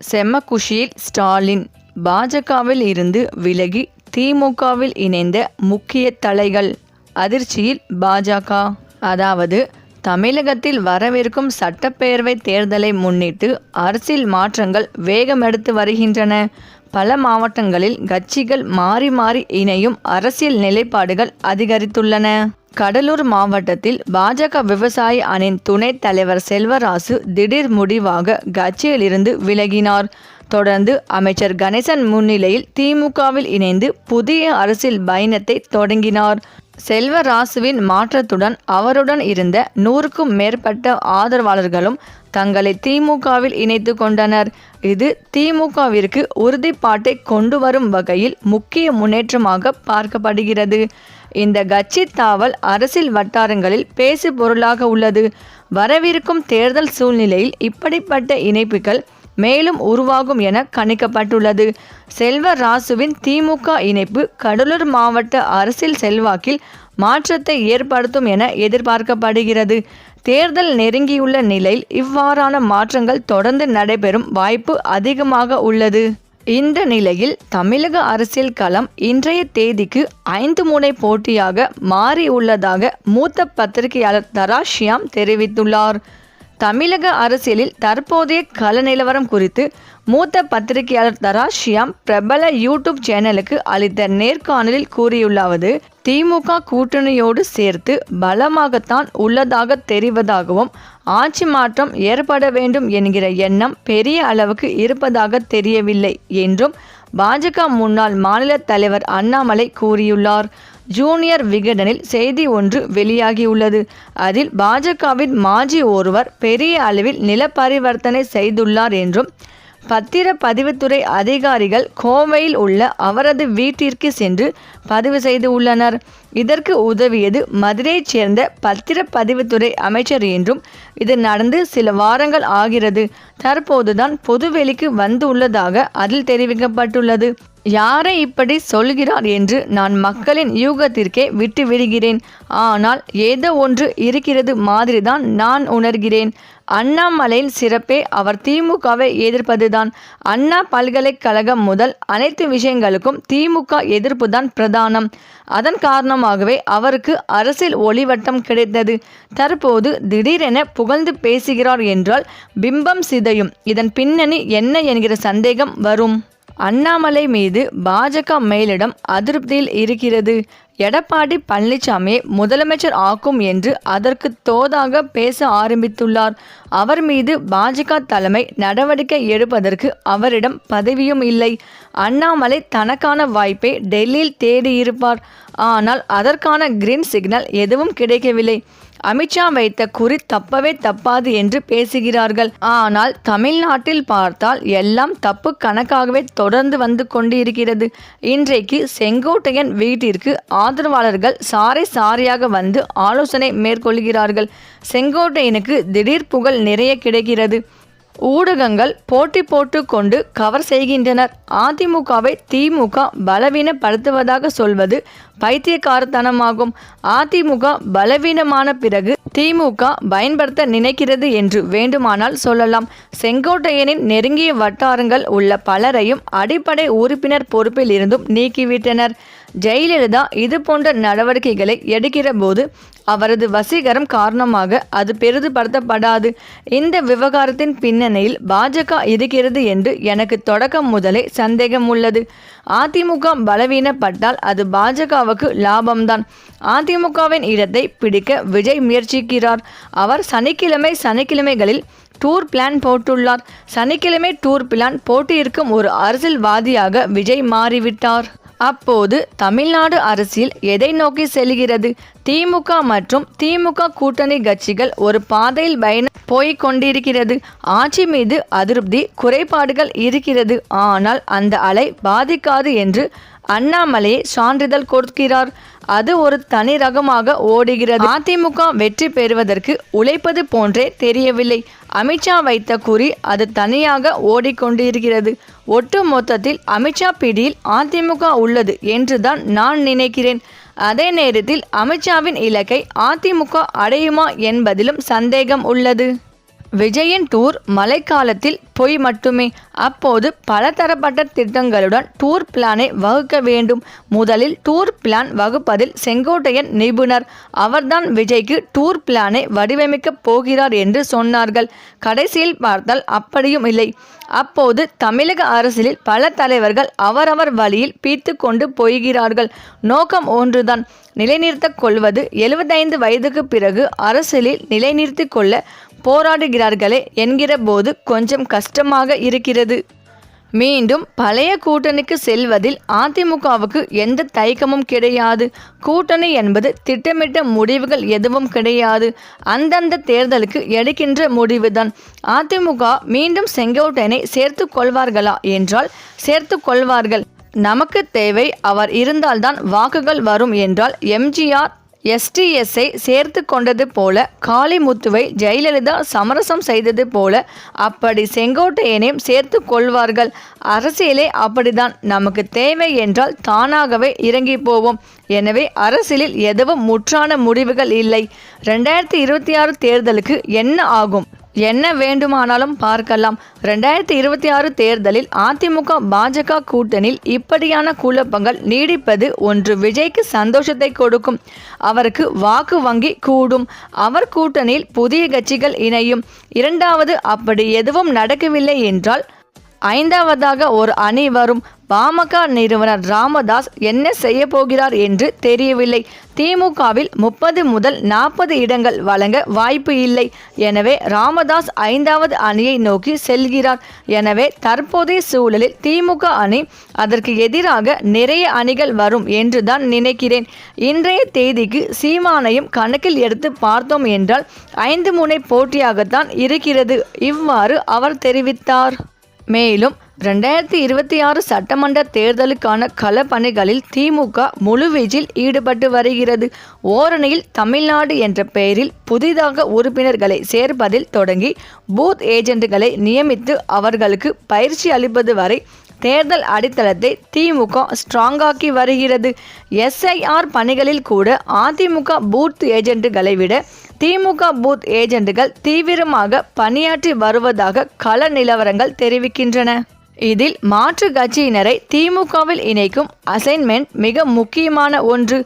செம்ம குஷியில் ஸ்டாலின். பாஜகவில் இருந்து விலகி திமுகவில் இணைந்த முக்கிய தலைகள். அதிர்ச்சியில் பாஜக. அதாவது தமிழகத்தில் வரவிருக்கும் சட்டப்பேரவை தேர்தலை முன்னிட்டு அரசியல் மாற்றங்கள் வேகமெடுத்து வருகின்றன. பல மாவட்டங்களில் கட்சிகள் மாறி மாறி இணையும் அரசியல் நிலைப்பாடுகள் அதிகரித்துள்ளன. கடலூர் மாவட்டத்தில் பாஜக விவசாய அணியின் துணைத் தலைவர் செல்வராசு திடீர் முடிவாக கட்சியிலிருந்து விலகினார். தொடர்ந்து அமைச்சர் கணேசன் முன்னிலையில் திமுகவில் இணைந்து புதிய அரசியல் பயணத்தை தொடங்கினார். செல்வராசுவின் மாற்றத்துடன் அவருடன் இருந்த நூறுக்கும் மேற்பட்ட ஆதரவாளர்களும் தங்களை திமுகவில் இணைத்து கொண்டனர். இது திமுகவிற்கு உறுதிப்பாட்டை கொண்டு வரும் வகையில் முக்கிய முன்னேற்றமாக பார்க்கப்படுகிறது. இந்த கட்சி தாவல் அரசியல் வட்டாரங்களில் பேசு பொருளாக உள்ளது. வரவிருக்கும் தேர்தல் சூழ்நிலையில் இப்படிப்பட்ட இணைப்புகள் மேலும் உருவாகும் என கணிக்கப்பட்டுள்ளது. செல்வ ராசுவின் திமுக இணைப்பு கடலூர் மாவட்ட அரசியல் செல்வாக்கில் மாற்றத்தை ஏற்படுத்தும் என எதிர்பார்க்கப்படுகிறது. தேர்தல் நெருங்கியுள்ள நிலையில் இவ்வாறான மாற்றங்கள் தொடர்ந்து நடைபெறும் வாய்ப்பு அதிகமாக உள்ளது. இந்த நிலையில் தமிழக அரசியல் களம் இன்றைய தேதிக்கு ஐந்து முனை போட்டியாக மாறியுள்ளதாக மூத்த பத்திரிகையாளர் தராஷியாம் தெரிவித்துள்ளார். தமிழக அரசியலில் தற்போதைய கள நிலவரம் குறித்து மூத்த பத்திரிகையாளர் தராஷியாம் பிரபல யூடியூப் சேனலுக்கு அளித்த நேர்காணலில் கூறியுள்ளாவது திமுக கூட்டணியோடு சேர்த்து பலமாகத்தான் உள்ளதாக தெரிவதாகவும் ஆட்சி மாற்றம் ஏற்பட வேண்டும் என்கிற எண்ணம் பெரிய அளவுக்கு இருப்பதாக தெரியவில்லை என்றும் பாஜக முன்னாள் மாநில தலைவர் அண்ணாமலை கூறியுள்ளார். ஜூனியர் விகடனில் செய்தி ஒன்று வெளியாகியுள்ளது. அதில் பாஜகவின் மாஜி ஒருவர் பெரிய அளவில் நில பரிவர்த்தனை செய்துள்ளார் என்றும் பத்திரப்பதிவுத்துறை அதிகாரிகள் கோவையில் உள்ள அவரது வீட்டிற்கு சென்று பதிவு செய்து உள்ளனர். இதற்கு உதவியது மதுரையைச் சேர்ந்த பத்திரப்பதிவுத்துறை அமைச்சர் என்றும் இது நடந்து சில வாரங்கள் ஆகிறது. தற்போதுதான் பொதுவெளிக்கு வந்து உள்ளதாக அதில் தெரிவிக்கப்பட்டுள்ளது. யாரை இப்படி சொல்கிறார் என்று நான் மக்களின் யூகத்திற்கே விட்டு விடுகிறேன். ஆனால் ஏதோ ஒன்று இருக்கிறது மாதிரிதான் நான் உணர்கிறேன். அண்ணாமலையின் சிறப்பே அவர் திமுகவை எதிர்ப்பதுதான். அண்ணா பல்கலைக்கழகம் முதல் அனைத்து விஷயங்களுக்கும் திமுக எதிர்ப்பு தான் பிரதானம். அதன் காரணமாகவே அவருக்கு அரசியல் ஒளிவட்டம் கிடைத்தது. தற்போது திடீரென புகழ்ந்து பேசுகிறார் என்றால் பிம்பம் சிதையும். இதன் பின்னணி என்ன என்கிற சந்தேகம் வரும். அண்ணாமலை மீது பாஜக மேலிடம் அதிருப்தியில் இருக்கிறது. எடப்பாடி பழனிசாமியை முதலமைச்சர் ஆக்கும் என்று அதற்கு தோதாக பேச ஆரம்பித்துள்ளார். அவர் மீது பாஜக தலைமை நடவடிக்கை எடுப்பதற்கு அவரிடம் பதவியும் இல்லை. அண்ணாமலை தனக்கான வாய்ப்பை டெல்லியில் தேடியிருப்பார். ஆனால் அதற்கான கிரீன் சிக்னல் எதுவும் கிடைக்கவில்லை. அமித்ஷா வைத்த குறி தப்பவே தப்பாது என்று பேசுகிறார்கள். ஆனால் தமிழ்நாட்டில் பார்த்தால் எல்லாம் தப்பு கணக்காகவே தொடர்ந்து வந்து கொண்டிருக்கிறது. இன்றைக்கு செங்கோட்டையன் வீட்டிற்கு ஆதரவாளர்கள் சாரை சாரியாக வந்து ஆலோசனை மேற்கொள்கிறார்கள். செங்கோட்டையனுக்கு திடீர் புகழ் நிறைய கிடைக்கிறது. ஊடகங்கள் போட்டி போட்டு கொண்டு கவர் செய்கின்றனர். அதிமுகவை திமுக பலவீனப்படுத்துவதாக சொல்வது பைத்தியக்காரத்தனமாகும். அதிமுக பலவீனமான பிறகு திமுக பயன்படுத்த நினைக்கிறது என்று வேண்டுமானால் சொல்லலாம். செங்கோட்டையனின் நெருங்கிய வட்டாரங்கள் உள்ள பலரையும் அடிப்படை உறுப்பினர் பொறுப்பில் இருந்தும் நீக்கிவிட்டனர். ஜெயலலிதா இது போன்ற நடவடிக்கைகளை எடுக்கிற போது அவரது வசீகரம் காரணமாக அது பெரிதுபடுத்தப்படாது. இந்த விவகாரத்தின் பின்னணியில் பாஜக இருக்கிறது என்று எனக்கு தொடக்கம் முதலே சந்தேகம் உள்ளது. அதிமுக பலவீனப்பட்டால் அது பாஜகவுக்கு லாபம்தான். அதிமுகவின் இடத்தை பிடிக்க விஜய் முயற்சிக்கிறார். அவர் சனிக்கிழமை சனிக்கிழமைகளில் டூர் பிளான் போட்டுள்ளார். சனிக்கிழமை டூர் பிளான் போட்டியிருக்கும் ஒரு அரசியல்வாதியாக விஜய் மாறிவிட்டார். அப்போது தமிழ்நாடு அரசியல் எதை நோக்கி செல்கிறது? திமுக மற்றும் திமுக கூட்டணி கட்சிகள் ஒரு பாதையில் பயணம் போய்க் கொண்டிருக்கிறது ஆட்சி மீது அதிருப்தி குறைபாடுகள் இருக்கிறது. ஆனால் அந்த அலை பாதிக்காது என்று அண்ணாமலையை சான்றிதழ் கொடுக்கிறார். அது ஒரு தனி ரகமாக ஓடுகிறது. அதிமுக வெற்றி பெறுவதற்கு உழைப்பது போன்றே தெரியவில்லை. அமித்ஷா வைத்த குறி அது தனியாக ஓடிக்கொண்டிருக்கிறது. ஒட்டு மொத்தத்தில் அமித்ஷா பிடியில் அதிமுக உள்ளது என்றுதான் நான் நினைக்கிறேன். அதே நேரத்தில் அமித்ஷாவின் இலக்கை அதிமுக அடையுமா என்பதிலும் சந்தேகம் உள்ளது. விஜயின் டூர் மழைக்காலத்தில் பொய் மட்டுமே. அப்போது பலதரப்பட்ட திட்டங்களுடன் டூர் பிளானை வகுக்க வேண்டும். முதலில் டூர் பிளான் வகுப்பதில் செங்கோட்டையன் நிபுணர். அவர்தான் விஜய்க்கு டூர் பிளானை வடிவமைக்கப் போகிறார் என்று சொன்னார்கள். கடைசியில் பார்த்தால் அப்படியும் இல்லை. அப்போது தமிழக அரசியலில் பல தலைவர்கள் அவரவர் வழியில் பீத்து கொண்டு போய்கிறார்கள் நோக்கம் ஒன்றுதான். நிலைநிறுத்தக் கொள்வது எழுபத்தைந்து வயதுக்கு பிறகு அரசியலில் நிலைநிறுத்திக் கொள்ள போராடுகிறார்களே என்கிற போது கொஞ்சம் கஷ்டமாக இருக்கிறது. மீண்டும் பழைய கூட்டணிக்கு செல்வதில் அதிமுகவுக்கு எந்த தயக்கமும் கிடையாது. கூட்டணி என்பது திட்டமிட்ட முடிவுகள் எதுவும் கிடையாது. அந்தந்த தேர்தலுக்கு எடுக்கின்ற முடிவுதான். அதிமுக மீண்டும் செங்கோட்டையனை சேர்த்து கொள்வார்களா என்றால் சேர்த்து கொள்வார்கள். நமக்கு தேவை அவர் இருந்தால்தான் வாக்குகள் வரும் என்றால் எம்ஜிஆர் எஸ்டிஎஸ்ஐ சேர்த்து கொண்டது போல காளிமுத்துவை ஜெயலலிதா சமரசம் செய்தது போல அப்படி செங்கோட்டையனையும் சேர்த்து கொள்வார்கள். அரசியலே அப்படிதான் நமக்கு தேவை என்றால் தானாகவே இறங்கி போவோம். எனவே அரசியலில் எதுவும் முற்றான முடிவுகள் இல்லை. ரெண்டாயிரத்தி இருபத்தி ஆறு தேர்தலுக்கு என்ன ஆகும்? என்ன வேண்டுமானாலும் பார்க்கலாம். ரெண்டாயிரத்தி இருபத்தி ஆறு தேர்தலில் அதிமுக பாஜக கூட்டணியில் இப்படியான குழப்பங்கள் நீடிப்பது ஒன்று விஜய்க்கு சந்தோஷத்தை கொடுக்கும். அவருக்கு வாக்கு வங்கி கூடும். அவர் கூட்டணியில் புதிய கட்சிகள் இணையும். இரண்டாவது அப்படி எதுவும் நடக்கவில்லை என்றால் ஐந்தாவதாக ஒரு அணி வரும். பாமக நிறுவனர் ராமதாஸ் என்ன செய்ய போகிறார் என்று தெரியவில்லை. திமுகவில் முப்பது முதல் நாற்பது இடங்கள் வழங்க வாய்ப்பு இல்லை. எனவே ராமதாஸ் ஐந்தாவது அணியை நோக்கி செல்கிறார். எனவே தற்போதைய சூழலில் திமுக அணி அதற்கு எதிராக நிறைய அணிகள் வரும் என்றுதான் நினைக்கிறேன். இன்றைய தேதிக்கு சீமானையும் கணக்கில் எடுத்து பார்த்தோம் என்றால் ஐந்து முனை போட்டியாகத்தான் இருக்கிறது. இவ்வாறு அவர் தெரிவித்தார். மேலும் ரெண்டாயிரத்தி இருபத்தி ஆறு சட்டமன்ற தேர்தலுக்கான களப்பணிகளில் திமுக முழுவீச்சில் ஈடுபட்டு வருகிறது. ஓரணியில் தமிழ்நாடு என்ற பெயரில் புதிதாக உறுப்பினர்களை சேர்ப்பதில் தொடங்கி பூத் ஏஜென்ட்டுகளை நியமித்து அவர்களுக்கு பயிற்சி அளிப்பது வரை தேர்தல் அடித்தளத்தை திமுக ஸ்ட்ராங்காக்கி வருகிறது. எஸ்ஐஆர் பணிகளில் கூட அதிமுக பூத் ஏஜென்ட்டுகளை விட திமுக பூத் ஏஜெண்டுகள் தீவிரமாக பணியாற்றி வருவதாக கள நிலவரங்கள் தெரிவிக்கின்றன. இதில் மாற்று கட்சியினரை திமுகவில் இணைக்கும் அசைன்மெண்ட் மிக முக்கியமான ஒன்று.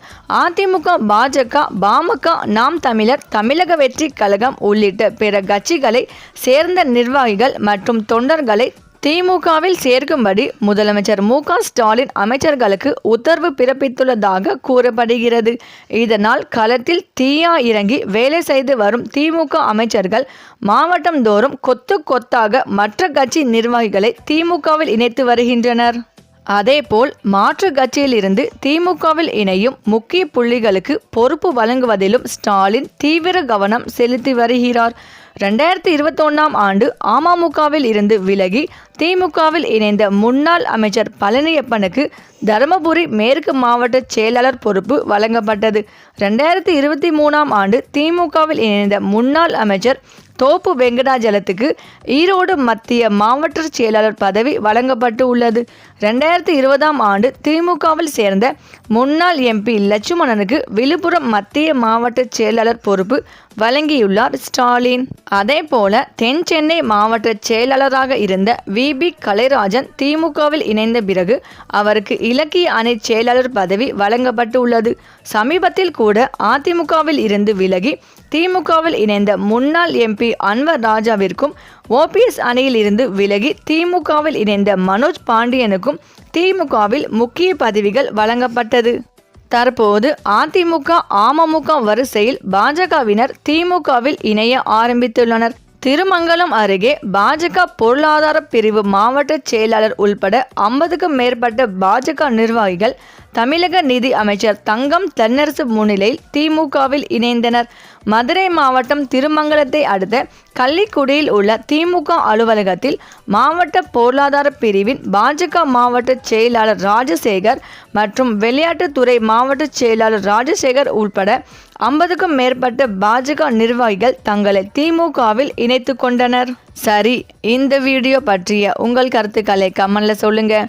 அதிமுக பாஜக பாமக நாம் தமிழர் தமிழக வெற்றி கழகம் உள்ளிட்ட பிற கட்சிகளை சேர்ந்த நிர்வாகிகள் மற்றும் தொண்டர்களை திமுகவில் சேர்க்கும்படி முதலமைச்சர் மு ஸ்டாலின் அமைச்சர்களுக்கு உத்தரவு பிறப்பித்துள்ளதாக கூறப்படுகிறது. இதனால் களத்தில் தீயா இறங்கி வேலை செய்து வரும் திமுக அமைச்சர்கள் மாவட்டம் தோறும் கொத்து கொத்தாக மற்ற கட்சி நிர்வாகிகளை திமுகவில் இணைத்து வருகின்றனர். அதேபோல் மாற்று கட்சியிலிருந்து திமுகவில் இணையும் முக்கிய புள்ளிகளுக்கு பொறுப்பு வழங்குவதிலும் ஸ்டாலின் தீவிர கவனம் செலுத்தி வருகிறார். ரெண்டாயிரத்தி இருபத்தொன்னாம் ஆண்டு அமமுகவில் இருந்து விலகி திமுகவில் இணைந்த முன்னாள் அமைச்சர் பழனியப்பனுக்கு தருமபுரி மேற்கு மாவட்ட செயலாளர் பொறுப்பு வழங்கப்பட்டது. ரெண்டாயிரத்தி இருபத்தி மூணாம் ஆண்டு திமுகவில் இணைந்த முன்னாள் அமைச்சர் தோப்பு வெங்கடாஜலத்துக்கு ஈரோடு மத்திய மாவட்ட செயலாளர் பதவி வழங்கப்பட்டு உள்ளது. ரெண்டாயிரத்தி இருபதாம் ஆண்டு திமுகவில் சேர்ந்த முன்னாள் எம்பி லட்சுமணனுக்கு விழுப்புரம் மத்திய மாவட்ட செயலாளர் பொறுப்பு வழங்கியுள்ளார் ஸ்டாலின். அதே போல தென் சென்னை மாவட்ட செயலாளராக இருந்த வி. பி. கலைராஜன் திமுகவில் இணைந்த பிறகு அவருக்கு இலக்கிய அணை செயலாளர் பதவி வழங்கப்பட்டு உள்ளது சமீபத்தில் கூட அதிமுகவில் இருந்து விலகி திமுகவில் இணைந்த முன்னாள் எம்பி அன்வர் ராஜாவிற்கும் ஓபிஎஸ் அணியில் இருந்து விலகி திமுகவில் இணைந்த மனோஜ் பாண்டியனுக்கும் திமுகவில் முக்கிய பதவிகள் வழங்கப்பட்டது. தற்போது அதிமுக அமமுக வரிசையில் பாஜகவினர் திமுகவில் இணைய ஆரம்பித்துள்ளனர். திருமங்கலம் அருகே பாஜக பொருளாதார பிரிவு மாவட்ட செயலாளர் உள்பட ஐம்பதுக்கும் மேற்பட்ட பாஜக நிர்வாகிகள் தமிழக நிதி அமைச்சர் தங்கம் தென்னரசு முன்னிலையில் திமுகவில் இணைந்தனர். மதுரை மாவட்டம் திருமங்கலத்தை அடுத்த கள்ளிக்குடியில் உள்ள திமுக அலுவலகத்தில் மாவட்ட பொருளாதார பிரிவின் பாஜக மாவட்ட செயலாளர் ராஜசேகர் மற்றும் விளையாட்டுத்துறை மாவட்ட செயலாளர் ராஜசேகர் உள்பட ஐம்பதுக்கும் மேற்பட்ட பாஜக நிர்வாகிகள் தங்களை திமுகவில் இணைத்து கொண்டனர். சரி இந்த வீடியோ பற்றிய உங்கள் கருத்துக்களை கமெண்ட்ல சொல்லுங்கள்